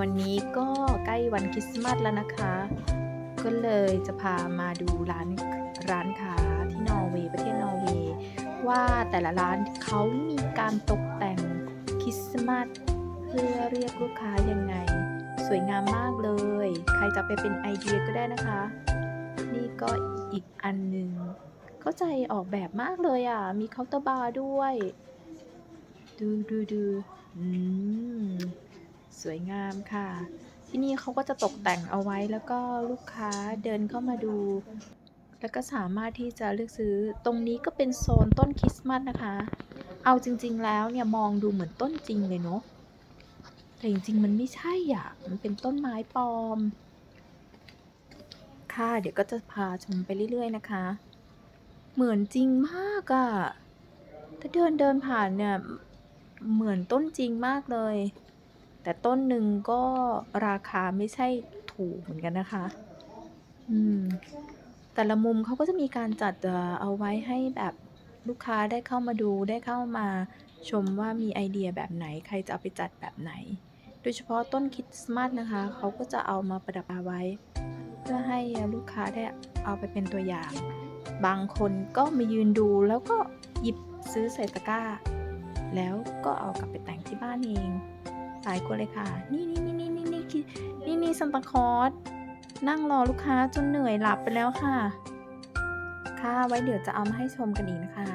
วันนี้ก็ใกล้วันคริสต์มาสแล้วนะคะ ก็เลยจะพามาดูร้านร้านค้าที่นอร์เวย์ประเทศนอร์เวย์ว่าแต่ละร้านเขามีการตกแต่งคริสต์มาสเพื่อเรียกลูกค้ายังไง สวยงามมากเลย ใครจะไปเป็นไอเดียก็ได้นะคะ นี่ก็อีกอันหนึ่งเข้าใจออกแบบมากเลยอะ มีเคาน์เตอร์บาร์ด้วย ดูดูดูอืม สวยงามค่ะ ที่นี่เขาก็จะตกแต่งเอาไว้แล้วก็ลูกค้าเดินเข้ามาดู แล้วก็สามารถที่จะเลือกซื้อตรงนี้ก็เป็นโซนต้นคริสต์มาสนะคะ เอาจริง ๆ แล้วเนี่ยมองดูเหมือนต้นจริงเลยเนาะแต่จริง ๆ มันไม่ใช่อะ มันเป็นต้นไม้ปลอม ค่ะเดี๋ยวก็จะพาชมไปเรื่อย ๆ นะคะ เหมือนจริงมากอะ่ะถ้าเดินเดินผ่านเนี่ย เหมือนต้นจริงมากเลย แต่ต้นหนึ่งก็ราคาไม่ใช่ถูกเหมือนกันนะคะ อืม แต่ละมุมเขาก็จะมีการจัดเอาไว้ให้แบบลูกค้าได้เข้ามาดูได้เข้ามาชมว่ามีไอเดียแบบไหน ใครจะเอาไปจัดแบบไหน โดยเฉพาะต้นคริสต์มาสนะคะ เขาก็จะเอามาประดับเอาไว้ เพื่อให้ลูกค้าได้เอาไปเป็นตัวอย่าง บางคนก็มายืนดูแล้วก็หยิบซื้อใส่ตะกร้า แล้วก็เอากลับไปแต่งที่บ้านเอง หลายคนเลยค่ะ นี่นี่นี่นี่นี่นี่คือนี่นี่ซันตาคอสนั่งรอลูกค้าจนเหนื่อยหลับไปแล้วค่ะ ค่ะไว้เดี๋ยวจะเอามาให้ชมกันอีกนะคะ